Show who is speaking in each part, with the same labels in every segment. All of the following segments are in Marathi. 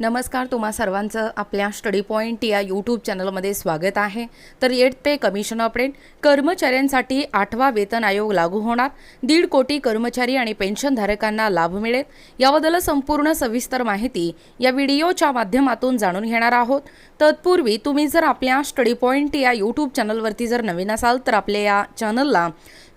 Speaker 1: नमस्कार तुम्हा सर्वांचं आपल्या स्टडी पॉईंट या यूट्यूब चॅनलमध्ये स्वागत आहे. तर येट पे कमिशन अपडेट कर्मचाऱ्यांसाठी आठवा वेतन आयोग लागू होणार दीड कोटी कर्मचारी आणि पेन्शनधारकांना लाभ मिळेल याबद्दल संपूर्ण सविस्तर माहिती या व्हिडिओच्या माध्यमातून जाणून घेणार आहोत. तत्पूर्वी तुम्ही जर आपल्या स्टडी पॉईंट या यूट्यूब चॅनलवरती जर नवीन असाल तर आपल्या या चॅनलला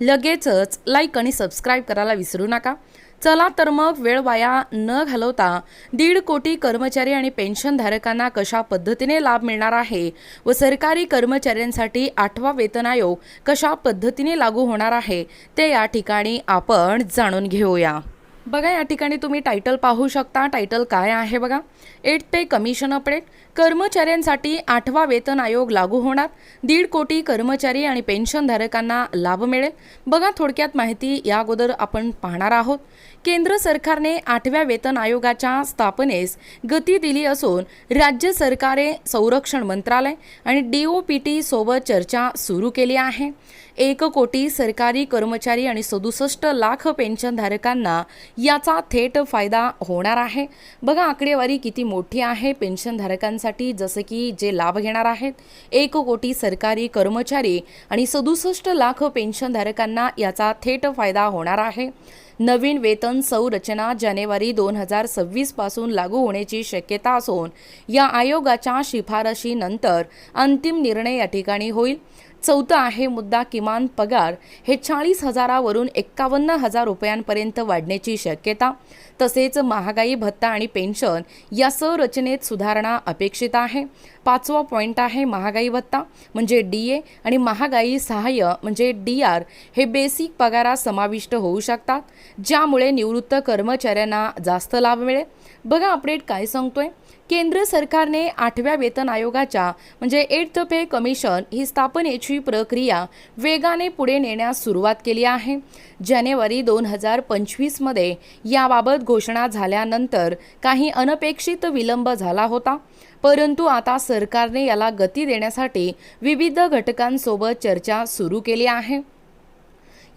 Speaker 1: लगेचच लाईक आणि सबस्क्राईब करायला विसरू नका. चला तर मग वेळ वाया न घालवता दीड कोटी कर्मचारी आणि पेन्शनधारकांना कशा पद्धतीने लाभ मिळणार आहे व सरकारी कर्मचाऱ्यांसाठी आठवा वेतन आयोग कशा पद्धतीने लागू होणार आहे ते या ठिकाणी आपण जाणून घेऊया. बघा या ठिकाणी तुम्ही टायटल पाहू शकता. टायटल काय आहे बघा? एट पे कमिशन अपडेट कर्मचाऱ्यांसाठी आठवा वेतन आयोग लागू होणार. दीड कोटी कर्मचारी आणि पेन्शनधारकांना लाभ मिळेल. बघा थोडक्यात माहिती या अगोदर आपण पाहणार आहोत. केंद्र सरकारने आठव्या वेतन आयोगाच्या स्थापनेस गती दिली असून राज्य सरकारे संरक्षण मंत्रालय आणि डी ओ पी टी सोबत चर्चा सुरू केली आहे. एक कोटी सरकारी कर्मचारी आणि सदुसष्ट लाख पेन्शनधारकांना याचा थेट फायदा होणार आहे. बघा आकडेवारी किती मोठी आहे पेन्शनधारकांसाठी जसं की जे लाभ घेणार आहेत. एक कोटी सरकारी कर्मचारी आणि सदुसष्ट लाख पेन्शनधारकांना याचा थेट फायदा होणार आहे. नवीन वेतन संरचना जानेवारी दोन हजार सव्वीसपासून लागू होण्याची शक्यता असून या आयोगाच्या शिफारशीनंतर अंतिम निर्णय या ठिकाणी होईल. चौथं आहे मुद्दा किमान पगार हे चाळीस हजारावरून एक्कावन्न हजार रुपयांपर्यंत वाढण्याची शक्यता. तसेच महागाई भत्ता आणि पेन्शन या संरचनेत सुधारणा अपेक्षित आहे. पाचवा पॉईंट आहे महागाई भत्ता म्हणजे डी ए आणि महागाई सहाय्य म्हणजे डी आर हे बेसिक पगारात समाविष्ट होऊ शकतात ज्यामुळे निवृत्त कर्मचाऱ्यांना जास्त लाभ मिळेल. बघा अपडेट काय सांगतोय. केंद्र सरकारने आठव्या वेतन आयोगाच्या म्हणजे एट पे कमिशन ही स्थापनेची प्रक्रिया वेगाने पुढे नेण्यास सुरुवात केली आहे. जानेवारी दोन हजार पंचवीसमध्ये याबाबत घोषणा झाल्यानंतर काही अनपेक्षित विलंब झाला होता. परंतु आता सरकारने याला गती देण्यासाठी विविध घटकांसोबत चर्चा सुरू केली आहे.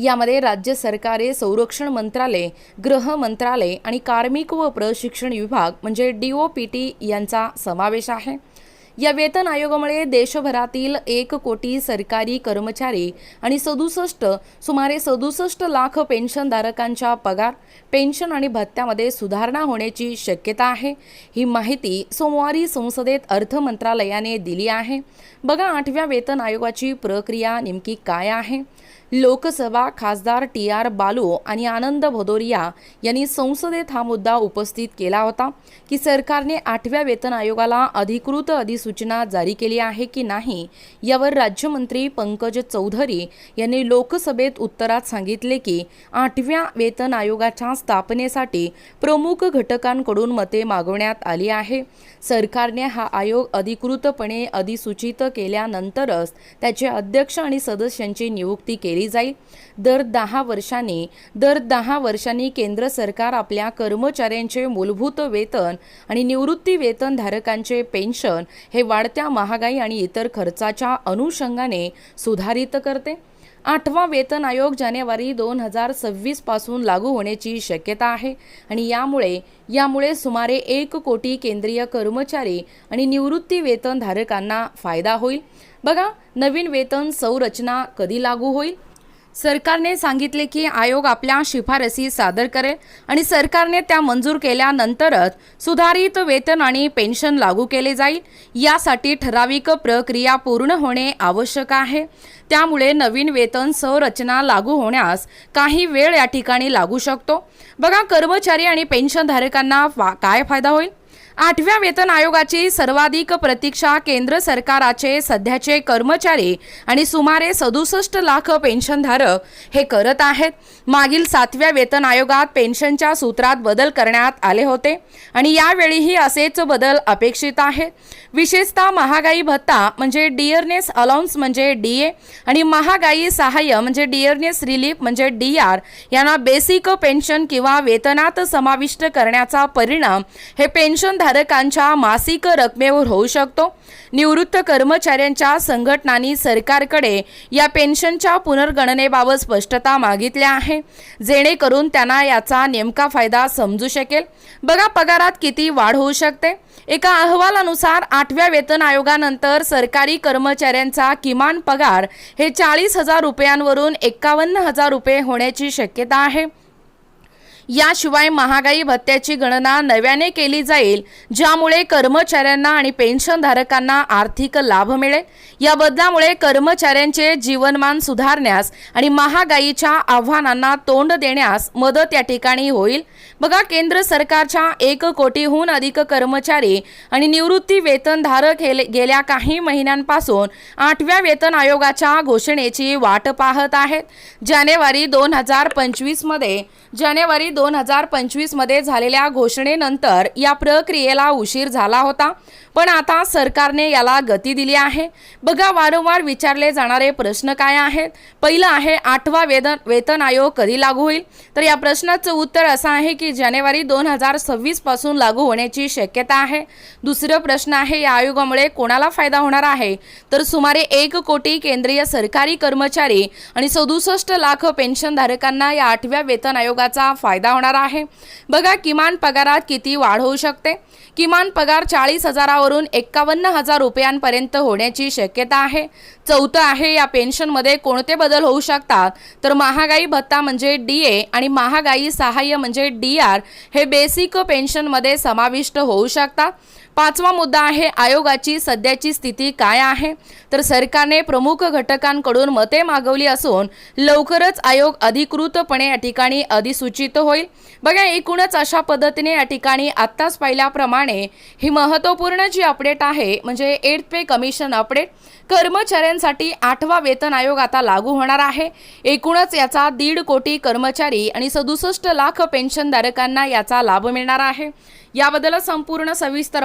Speaker 1: यामध्ये राज्य सरकारे संरक्षण मंत्रालय गृह मंत्रालय आणि कार्मिक व प्रशिक्षण विभाग म्हणजे डी ओ पी टी यांचा समावेश आहे. या वेतन आयोगामुळे देशभरातील एक कोटी सरकारी कर्मचारी आणि सदुसष्ट सुमारे सदुसष्ट लाख पेन्शनधारकांच्या पगार पेन्शन आणि भत्त्यामध्ये सुधारणा होण्याची शक्यता आहे. ही माहिती सोमवारी संसदेत अर्थ मंत्रालयाने दिली आहे. बघा आठव्या वेतन आयोगाची प्रक्रिया नेमकी काय आहे. लोकसभा खासदार टी आर बालू आणि आनंद भदोरिया यांनी संसदेत हा मुद्दा उपस्थित केला होता की सरकारने आठव्या वेतन आयोगाला अधिकृत अधिसूचना जारी केली आहे की नाही यावर राज्यमंत्री पंकज चौधरी यांनी लोकसभेत उत्तरात सांगितले की आठव्या वेतन आयोगाच्या स्थापनेसाठी प्रमुख घटकांकडून मते मागवण्यात आली आहे. सरकारने हा आयोग अधिकृतपणे अधिसूचित केल्यानंतरच त्याचे अध्यक्ष आणि सदस्यांची नियुक्ती केली जाईल. दर दहा वर्षांनी दर दहा वर्षांनी केंद्र सरकार आपल्या कर्मचाऱ्यांचे मूलभूत वेतन आणि निवृत्ती वेतन धारकांचे पेन्शन हे वाढत्या महागाई आणि इतर खर्चाच्या अनुषंगाने सुधारित करते. आठवा वेतन आयोग जानेवारी दोन हजार सव्वीसपासून लागू होण्याची शक्यता आहे आणि यामुळे यामुळे सुमारे एक कोटी केंद्रीय कर्मचारी आणि निवृत्ती वेतन धारकांना फायदा होईल. बघा नवीन वेतन संरचना कधी लागू होईल? सरकारने सांगितले की आयोग आपल्या शिफारसी सादर करेल आणि सरकारने त्या मंजूर केल्यानंतरच सुधारित वेतन आणि पेन्शन लागू केले जाईल. यासाठी ठराविक प्रक्रिया पूर्ण होणे आवश्यक आहे. त्यामुळे नवीन वेतन संरचना लागू होण्यास काही वेळ या ठिकाणी लागू शकतो. बघा कर्मचारी आणि पेन्शनधारकांना फा काय फायदा होईल? आठव्या वेतन आयोगाची सर्वाधिक प्रतीक्षा केंद्र सरकाराचे सध्याचे कर्मचारी आणि सुमारे सदुसष्ट लाख पेन्शनधारक हे करत आहेत. मागील सातव्या वेतन आयोगात पेन्शनच्या सूत्रात बदल करण्यात आले होते आणि यावेळीही असेच बदल अपेक्षित आहेत. विशेषतः महागाई भत्ता म्हणजे डिअरनेस अलाउन्स म्हणजे डी ए आणि महागाई सहाय्य म्हणजे डिअरनेस रिलीफ म्हणजे डी आर यांना बेसिक पेन्शन किंवा वेतनात समाविष्ट करण्याचा परिणाम हे पेन्शन धारकांच्या मासिक रकमेवर होऊ शकतो. निवृत्त कर्मचाऱ्यांच्या संघटनांनी सरकारकडे या पेन्शनच्या पुनर्गणनेबाबत स्पष्टता मागितल्या आहे. जेणेकरून त्यांना याचा नेमका फायदा समजू शकेल. बघा पगारात किती वाढ होऊ शकते. एका अहवालानुसार आठव्या वेतन आयोगानंतर सरकारी कर्मचाऱ्यांचा किमान पगार हे चाळीस हजार रुपयांवरून एकावन्न हजार रुपये होण्याची शक्यता आहे. याशिवाय महागाई भत्त्याची गणना नव्याने केली जाईल ज्यामुळे कर्मचाऱ्यांना आणि पेन्शनधारकांना आर्थिक लाभ मिळेल. या बदलामुळे कर्मचाऱ्यांचे जीवनमान सुधारण्यास आणि महागाईच्या आव्हानांना तोंड देण्यास मदत या ठिकाणी होईल. बघा केंद्र सरकारच्या एक कोटीहून अधिक कर्मचारी आणि निवृत्ती वेतनधारक हे गेल्या काही महिन्यांपासून आठव्या वेतन आयोगाच्या घोषणेची वाट पाहत आहेत. जानेवारी दोन हजार पंचवीसमध्ये जानेवारी दोन हजार पंचवीसमध्ये झालेल्या घोषणेनंतर या प्रक्रियेला उशीर झाला होता. पण आता सरकारने याला गती दिली आहे. बघा वारंवार विचारले जाणारे प्रश्न काय आहेत? पहिलं आहे आठवा वेतन वेतन आयोग कधी लागू होईल? तर या प्रश्नाचं उत्तर असं आहे की जानेवारी दोन हजार सव्वीसपासून लागू होण्याची शक्यता आहे. दुसरं प्रश्न आहे या आयोगामुळे कोणाला फायदा होणार आहे? तर सुमारे एक कोटी केंद्रीय सरकारी कर्मचारी आणि सदुसष्ट लाख पेन्शनधारकांना या आठव्या वेतन आयोगाचा फायदा फायदा होणार आहे. बघा किमान पगारात किती वाढ होऊ शकते. किमान पगार चाळीस हजारावरून एक्कावन्न हजार रुपयांपर्यंत होण्याची शक्यता आहे. चौथं आहे या पेन्शनमध्ये कोणते बदल होऊ शकतात? तर महागाई भत्ता म्हणजे डी ए आणि महागाई सहाय्य म्हणजे डी आर हे बेसिक पेन्शनमध्ये समाविष्ट होऊ शकतात. पाचवा मुद्दा आहे आयोगाची सध्याची स्थिती काय आहे? तर सरकारने प्रमुख घटकांकडून मते मागवली असून लवकरच आयोग अधिकृतपणे या ठिकाणी अधिसूचित होईल. बघा एकूणच अशा पद्धतीने या ठिकाणी आत्ताच पाहिल्याप्रमाणे ही महत्त्वपूर्ण जी अपडेट आहे म्हणजे एट पे कमिशन अपडेट कर्मचाऱ्यांसाठी आठवा वेतन आयोग आता लागू होणार आहे. एकूणच याचा दीड कोटी कर्मचारी आणि सदुसष्ट लाख पेन्शनधारकांना याचा लाभ मिळणार आहे. याबद्दल संपूर्ण सविस्तर